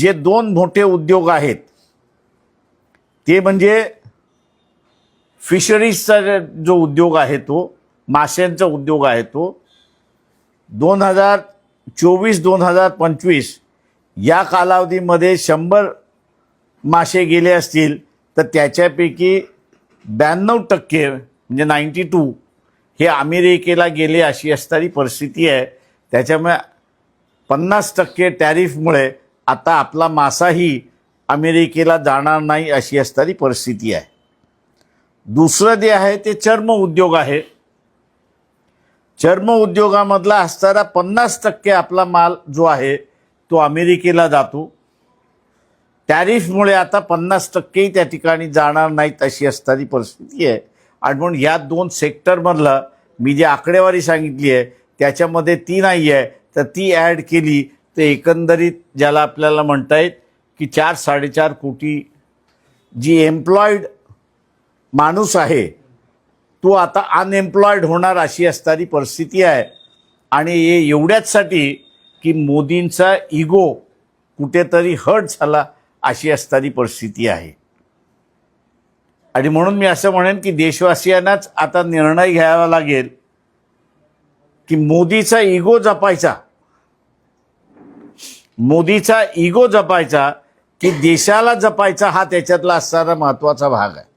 जे दोन मोठे उद्योग आहेत ते म्हणजे फिशरीजचा जो उद्योग आहे तो माशांचा उद्योग आहे तो दोन हजार चोवीस दोन हजार पंचवीस या कालावधीमध्ये शंभर मासे गेले असतील तर त्याच्यापैकी ब्याण्णव टक्के म्हणजे नाईन्टी टू हे अमेरिकेला गेले अशी असणारी परिस्थिती आहे. त्याच्यामुळे पन्नास टक्के टॅरिफमुळे आता आपला मासाही अमेरिकेला जाणार नाही अशी असणारी परिस्थिती आहे. दुसरं जे आहे ते चर्म उद्योग आहे. चर्म उद्योगामधला असणारा पन्नास टक्के आपला माल जो आहे तो अमेरिकेला जातो. टॅरिफमुळे आता पन्नास टक्केही त्या ठिकाणी जाणार नाहीत अशी असणारी परिस्थिती आहे. आणि म्हणून या दोन सेक्टरमधलं मी जी आकडेवारी सांगितली आहे त्याच्यामध्ये ती नाही आहे तर ती ॲड केली ते एकंदरीत ज्याला आपल्याला म्हणता येत की चार साडेचार कोटी जी एम्प्लॉईड माणूस आहे तो आता अनएम्प्लॉईड होणार अशी असणारी परिस्थिती आहे. आणि हे एवढ्याचसाठी की मोदींचा इगो कुठेतरी हर्ट झाला अशी असणारी परिस्थिती आहे. आणि म्हणून मी असं म्हणेन की देशवासियांनाच आता निर्णय घ्यावा लागेल की मोदीचा इगो जपायचा. मोदीचा इगो जपायचा की देशाला जपायचा हा त्याच्यातला असणारा महत्त्वाचा भाग आहे.